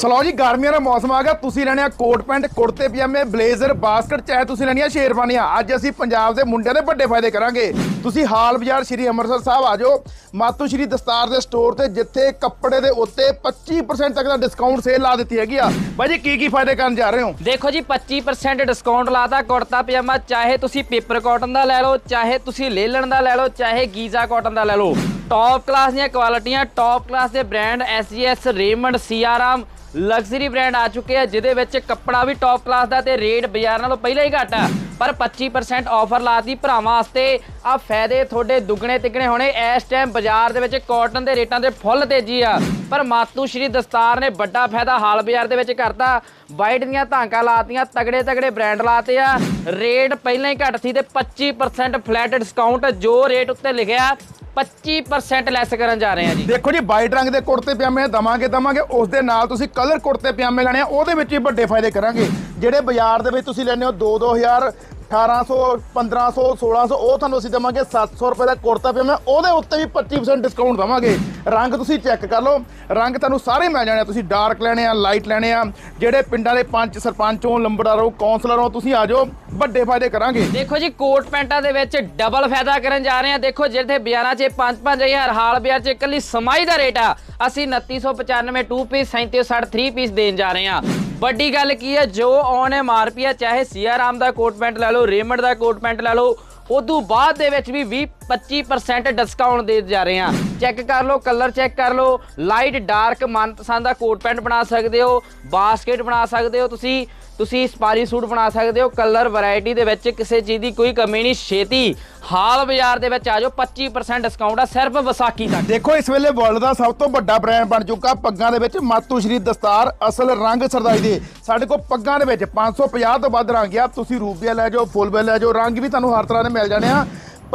Slow ਜੀ, ਗਰਮੀਆਂ ਦਾ ਮੌਸਮ ਆ ਗਿਆ। ਤੁਸੀਂ ਲੈਣੇ ਆ ਕੋਟ ਪੈਂਟ, ਕੁੜਤੇ, ਪਜਾਮੇ, ਬਲੇਜ਼ਰ, ਬਾਸਕਟ, ਚਾਹੇ ਤੁਸੀਂ ਲੈਣੀਆਂ ਸ਼ੇਰਵਾਨੀਆਂ ਅੱਜ ਅਸੀਂ ਪੰਜਾਬ ਦੇ ਮੁੰਡਿਆਂ ਦੇ ਵੱਡੇ ਫਾਇਦੇ ਕਰਾਂਗੇ। ਤੁਸੀਂ ਹਾਲ ਬਾਜ਼ਾਰ ਸ਼੍ਰੀ ਅੰਮ੍ਰਿਤਸਰ ਸਾਹਿਬ ਆ ਜਾਓ। ਮਾਤੂ ਸ਼੍ਰੀ ਦਸਤਾਰ ਦੇ ਸਟੋਰ ਤੇ ਜਿੱਥੇ ਕੱਪੜੇ ਦੇ ਉੱਤੇ 25% ਤੱਕ ਦਾ ਡਿਸਕਾਊਂਟ ਸੇਲ ਲਾ ਦਿੱਤੀ ਹੈਗੀ ਆ। ਬਾਈ ਜੀ ਕੀ ਕੀ ਫਾਇਦੇ ਕਰਨ ਜਾ ਰਹੇ ਹੋ? ਦੇਖੋ ਜੀ 25% ਡਿਸਕਾਊਂਟ ਲਾਤਾ ਕੁੜਤਾ, ਪਜਾਮਾ, ਚਾਹੇ ਤੁਸੀਂ ਪੇਪਰ ਕਾਟਨ ਦਾ ਲੈ ਲਓ, ਚਾਹੇ ਤੁਸੀਂ ਲੇਲਣ ਦਾ ਲੈ ਲਓ, ਚਾਹੇ ਗੀਜ਼ਾ ਕਾਟਨ ਦਾ ਲੈ ਲਓ। ਟੌਪ ਕਲਾਸ ਦੀਆਂ ਕੁਆਲਿਟੀਆਂ ਟੌਪ ਕਲਾਸ ਦੇ brand SGS Raymond Siyaram luxury brand ਆ ਚੁੱਕੇ ਆ, ਜਿਹਦੇ ਵਿੱਚ ਕੱਪੜਾ ਵੀ ਟੌਪ ਕਲਾਸ ਦਾ ਤੇ ਰੇਟ ਬਾਜ਼ਾਰ ਨਾਲੋਂ ਪਹਿਲਾਂ ਹੀ ਘੱਟ ਆ। ਪਰ 25% ਆਫਰ ਲਾਤੀ ਭਰਾਵਾਂ ਵਾਸਤੇ। ਆ ਫਾਇਦੇ ਤੁਹਾਡੇ ਦੁੱਗਣੇ ਤਿੱਗਣੇ ਹੋਣੇ। ਇਸ ਟਾਈਮ ਬਾਜ਼ਾਰ ਦੇ ਵਿੱਚ ਕਾਟਨ ਦੇ ਰੇਟਾਂ ਤੇ ਫੁੱਲ ਤੇਜ਼ੀ ਆ। ਪਰ ਮਾਤੂ ਸ਼੍ਰੀ ਦਸਤਾਰ ਨੇ ਵੱਡਾ ਫਾਇਦਾ ਹਾਲ ਬਾਜ਼ਾਰ ਦੇ ਵਿੱਚ ਕਰਤਾ। ਵਾਈਟ ਦੀਆਂ ਧਾਂਕਾਂ ਲਾਤੀਆਂ ਤਗੜੇ ਤਗੜੇ ਬ੍ਰਾਂਡ ਲਾਤੇ ਆ। ਰੇਟ ਪਹਿਲਾਂ ਹੀ ਘੱਟ ਸੀ ਤੇ 25% ਫਲੈਟ ਡਿਸਕਾਊਂਟ ਜੋ ਰੇਟ ਉੱਤੇ ਲਿਖਿਆ। 25% ਲੈਸ ਕਰਨ ਜਾ ਰਹੇ ਹਾਂ ਜੀ। ਦੇਖੋ ਜੀ ਵਾਈਟ ਰੰਗ ਦੇ ਕੁੜਤੇ ਪਜਾਮੇ ਦਵਾਂਗੇ ਦਵਾਂਗੇ ਉਸ ਦੇ ਨਾਲ ਤੁਸੀਂ ਕਲਰ ਕੁੜਤੇ ਪਜਾਮੇ ਲੈਣੇ ਆ, ਉਹਦੇ ਵਿੱਚ ਵੀ ਵੱਡੇ ਫਾਇਦੇ ਕਰਾਂਗੇ। ਜਿਹੜੇ ਬਾਜ਼ਾਰ ਦੇ ਵਿੱਚ ਤੁਸੀਂ ਲੈਣੇ ਹੋ 2 2000 1800 1500 1600 ਉਹ ਤੁਹਾਨੂੰ ਅਸੀਂ ਦੇਵਾਂਗੇ 700 ਰੁਪਏ ਦਾ ਕੁੜਤਾ ਪਜਾਮਾ ਉਹਦੇ ਉੱਤੇ ਵੀ 25% ਡਿਸਕਾਊਂਟ ਦੇਵਾਂਗੇ। ਰੰਗ ਤੁਸੀਂ ਚੈੱਕ ਕਰ ਲਓ। ਰੰਗ ਤੁਹਾਨੂੰ ਸਾਰੇ ਮਿਲ ਜਾਣੇ ਆ। ਤੁਸੀਂ ਡਾਰਕ ਲੈਣੇ ਆ ਲਾਈਟ ਲੈਣੇ ਆ। ਜਿਹੜੇ ਪਿੰਡਾਂ ਦੇ ਪੰਚ ਸਰਪੰਚ ਹੋ, ਲੰਬੜਦਾਰ ਹੋ ਕੌਂਸਲਰ ਹੋ, ਤੁਸੀਂ ਆ ਜਾਓ। ਵੱਡੇ ਫਾਇਦੇ ਕਰਾਂਗੇ। ਦੇਖੋ ਜੀ, ਕੋਟ ਪੈਂਟਾਂ ਦੇ ਵਿੱਚ ਡਬਲ ਫਾਇਦਾ ਕਰਨ ਜਾ ਰਹੇ ਆ। ਦੇਖੋ, ਜਿੱਥੇ ਬਾਜ਼ਾਰਾਂ 'ਚ 5-5000 ਹਾਲ ਬਾਜ਼ਾਰ 'ਚ ਇਕੱਲੀ ਸਮਾਈ ਦਾ ਰੇਟ ਆ। ਅਸੀਂ 2995 2 ਪੀਸ 3760 3 ਪੀਸ ਦੇਣ ਜਾ ਰਹੇ ਆ। ਵੱਡੀ ਗੱਲ ਕੀ ਹੈ, ਜੋ ਔਨ ਐਮਆਰਪੀ ਹੈ, ਚਾਹੇ ਸੀਆਰਾਮ ਦਾ ਕੋਟ ਪੈਂਟ ਲੈ ਲਓ ਰੇਮੰਡ ਦਾ ਕੋਟ ਪੈਂਟ ਲੈ ਲਓ, ਉਦੋਂ ਬਾਅਦ ਦੇ ਵਿੱਚ ਵੀ 20 25% ਡਿਸਕਾਊਂਟ ਦੇ ਜਾ ਰਹੇ ਹਾਂ। ਚੈੱਕ ਕਰ ਲਓ ਕਲਰ ਚੈੱਕ ਕਰ ਲਓ। ਲਾਈਟ ਡਾਰਕ ਮਨਪਸੰਦ ਦਾ ਕੋਟ ਪੈਂਟ ਬਣਾ ਸਕਦੇ ਹੋ ਬਾਸਕਟ ਬਣਾ ਸਕਦੇ ਹੋ ਤੁਸੀਂ ਤੁਸੀਂ ਸਪਾਰੀ ਸੂਟ ਬਣਾ ਸਕਦੇ ਹੋ। ਕਲਰ ਵੈਰਾਈਟੀ ਦੇ ਵਿੱਚ ਕਿਸੇ ਚੀਜ਼ ਦੀ ਕੋਈ ਕਮੀ ਨਹੀਂ। ਛੇਤੀ ਹਾਲ ਬਾਜ਼ਾਰ ਦੇ ਵਿੱਚ ਆ ਜਾਓ 25% ਡਿਸਕਾਊਂਟ ਆ ਸਿਰਫ ਵਿਸਾਖੀ ਤੱਕ। ਦੇਖੋ, ਇਸ ਵੇਲੇ ਵਰਲਡ ਦਾ ਸਭ ਤੋਂ ਵੱਡਾ ਬ੍ਰਾਂਡ ਬਣ ਚੁੱਕਾ ਪੱਗਾਂ ਦੇ ਵਿੱਚ ਮਾਤੂ ਸ਼੍ਰੀ ਦਸਤਾਰ, ਅਸਲ ਰੰਗ ਸਰਦਾਈ ਦੇ। ਸਾਡੇ ਕੋਲ ਪੱਗਾਂ ਦੇ ਵਿੱਚ 550 ਤੋਂ ਵੱਧ ਰੰਗ ਆ। ਤੁਸੀਂ ਰੂਬੀਆ ਲੈ ਜਾਓ, ਫੁੱਲ ਲੈ ਜਾਓ। ਰੰਗ ਵੀ ਤੁਹਾਨੂੰ ਹਰ ਤਰ੍ਹਾਂ ਦੇ ਮਿਲ ਜਾਣੇ ਆ।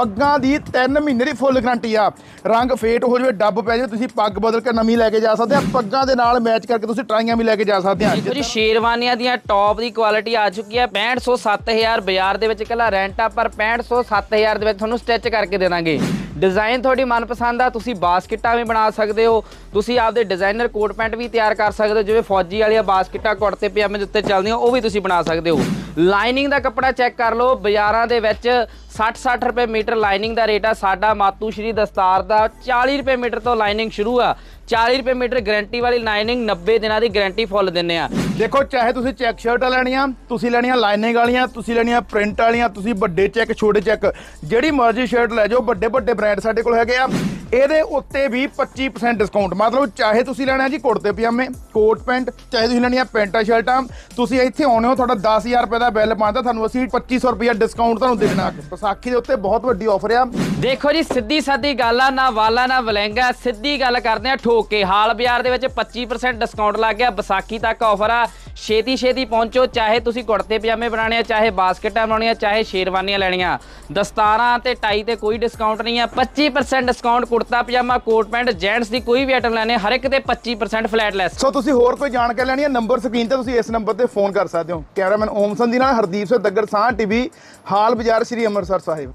ਪੱਗਾਂ ਦੀ 3 ਮਹੀਨੇ ਦੀ ਫੁੱਲ ਗਰੰਟੀ ਆ। ਰੰਗ ਫੇਟ ਹੋ ਜਾਵੇ, ਡੱਬ ਪੈ ਜਾਵੇ, ਤੁਸੀਂ ਪੱਗ ਬਦਲ ਕੇ ਨਵੀਂ ਲੈ ਕੇ ਜਾ ਸਕਦੇ ਆ। ਪੱਗਾਂ ਦੇ ਨਾਲ ਮੈਚ ਕਰਕੇ ਤੁਸੀਂ ਟਰਾਈਆਂ ਵੀ ਲੈ ਕੇ ਜਾ ਸਕਦੇ ਆ। ਦੇਖੋ ਜੀ, ਸ਼ੇਰਵਾਨੀਆਂ ਦੀਆਂ ਟੌਪ ਦੀ ਕੁਆਲਿਟੀ ਆ ਚੁੱਕੀ ਹੈ 6500 7000 ਬਾਜ਼ਾਰ ਦੇ ਵਿੱਚ ਇਕੱਲਾ ਰੈਂਟ ਆ, ਪਰ 6500 7000 ਦੇ ਵਿੱਚ ਤੁਹਾਨੂੰ ਸਟਿਚ ਕਰਕੇ ਦੇ ਦਾਂਗੇ ਡਿਜ਼ਾਈਨ ਤੁਹਾਡੀ ਮਨਪਸੰਦ ਆ, ਤੁਸੀਂ ਬਾਸਕਟਾਂ ਵੀ ਬਣਾ ਸਕਦੇ ਹੋ। ਤੁਸੀਂ ਆਪਦੇ ਡਿਜ਼ਾਈਨਰ ਕੋਟ ਪੈਂਟ ਵੀ ਤਿਆਰ ਕਰ ਸਕਦੇ ਹੋ, ਜਿਵੇਂ ਫੌਜੀ ਵਾਲੀਆਂ ਬਾਸਕਟਾਂ, ਕੁੜਤੇ, ਪਜਾਮੇ ਦੇ ਉੱਤੇ ਚੱਲਦੀਆਂ, ਉਹ ਵੀ ਤੁਸੀਂ ਬਣਾ ਸਕਦੇ ਹੋ। ਲਾਈਨਿੰਗ ਦਾ ਕੱਪੜਾ ਚੈੱਕ ਕਰ ਲਓ। ਬਾਜ਼ਾਰਾਂ ਦੇ ਵਿੱਚ 60-60 ਰੁਪਏ ਮੀਟਰ ਲਾਈਨਿੰਗ ਦਾ ਰੇਟ ਆ। ਸਾਡਾ ਮਾਤੂ ਸ਼੍ਰੀ ਦਸਤਾਰ ਦਾ 40 ਰੁਪਏ ਮੀਟਰ ਤੋਂ ਲਾਈਨਿੰਗ ਸ਼ੁਰੂ ਆ। 40 ਰੁਪਏ ਮੀਟਰ ਗਾਰੰਟੀ ਵਾਲੀ ਲਾਈਨਿੰਗ 90 ਦਿਨਾਂ ਦੀ ਗਾਰੰਟੀ ਫੁੱਲ ਦਿੰਨੇ ਆ। ਦੇਖੋ ਚਾਹੇ ਤੁਸੀਂ ਚੈੱਕ ਸ਼ਰਟਾਂ ਲੈਣੀਆਂ ਤੁਸੀਂ ਲੈਣੀਆਂ ਲਾਈਨਿੰਗ ਵਾਲੀਆਂ ਤੁਸੀਂ ਲੈਣੀਆਂ ਪ੍ਰਿੰਟ ਵਾਲੀਆਂ ਤੁਸੀਂ ਵੱਡੇ ਚੈੱਕ ਛੋਟੇ ਚੈੱਕ ਜਿਹੜੀ ਮਰਜ਼ੀ ਸ਼ਰਟ ਲੈ ਜਾਓ ਵੱਡੇ ਵੱਡੇ ਬ੍ਰਾਂਡ ਸਾਡੇ ਕੋਲ ਹੈਗੇ ਆ। ਇਹਦੇ ਉੱਤੇ ਵੀ 25% ਡਿਸਕਾਊਂਟ ਮਤਲਬ ਚਾਹੇ ਤੁਸੀਂ ਲੈਣਾ ਜੀ ਕੁੜਤੇ ਪਜਾਮੇ ਕੋਟ ਪੈਂਟ ਚਾਹੇ ਤੁਸੀਂ ਲੈਣੀਆਂ ਪੈਂਟਾਂ ਸ਼ਰਟਾਂ ਤੁਸੀਂ ਇੱਥੇ ਆਉਣੇ ਹੋ ਤੁਹਾਡਾ 10000 ਰੁਪਏ ਦਾ ਬਿੱਲ ਪਾਉਂਦਾ ਤੁਹਾਨੂੰ ਅਸੀਂ 2500 ਰੁਪਏ ਡਿਸਕਾਊਂਟ ਤੁਹਾਨੂੰ ਦੇਣਾ। ਵਿਸਾਖੀ ਦੇ ਉੱਤੇ ਬਹੁਤ ਵੱਡੀ ਆਫਰ ਆ। ਦੇਖੋ ਜੀ ਸਿੱਧੀ ਸਾਦੀ ਗੱਲ ਆ ਨਾ ਵਾਲਾ ਨਾ ਵਲੈਂਗਾ ਸਿੱਧੀ ਗੱਲ ਕਰਦੇ ਆ ਠੋਕ ਓਕੇ, ਹਾਲ ਬਾਜ਼ਾਰ ਦੇ ਵਿੱਚ 25% ਡਿਸਕਾਊਂਟ ਲੱਗ ਗਿਆ। ਵਿਸਾਖੀ ਤੱਕ ਆਫਰ ਆ। ਛੇਤੀ ਛੇਤੀ ਪਹੁੰਚੋ, ਚਾਹੇ ਤੁਸੀਂ ਕੁੜਤੇ ਪਜਾਮੇ ਬਣਾਉਣੇ ਆ, ਚਾਹੇ ਬਾਸਕਟਾਂ ਬਣਾਉਣੀਆਂ ਚਾਹੇ ਸ਼ੇਰਵਾਨੀਆਂ ਲੈਣੀਆਂ। ਦਸਤਾਰਾਂ ਤੇ ਟਾਈ ਤੇ ਕੋਈ ਡਿਸਕਾਊਂਟ ਨਹੀਂ ਆ। 25% discount kurta, pyjama, coat, pant gents ਦੀ ਕੋਈ ਵੀ ਆਈਟਮ ਲੈਣੇ ਹਰ ਇੱਕ ਤੇ 25% ਫਲੈਟ ਲੈਸ ਸੋ ਤੁਸੀਂ ਹੋਰ ਕੋਈ ਜਾਣਕਾਰੀ ਲੈਣੀ ਹੈ ਨੰਬਰ ਸਕਰੀਨ ਤੇ ਤੁਸੀਂ ਇਸ ਨੰਬਰ ਤੇ ਫੋਨ ਕਰ ਸਕਦੇ ਹੋ। ਕੈਮਰਾਮੈਨ ਓਮਸਨ ਦੀ ਨਾਲ, ਹਰਦੀਪ ਸਿੰਘ ਦੱਗੜ ਸਾਹ ਟੀਵੀ, ਹਾਲ ਬਾਜ਼ਾਰ, ਸ਼੍ਰੀ ਅੰਮ੍ਰਿਤਸਰ ਸਾਹਿਬ।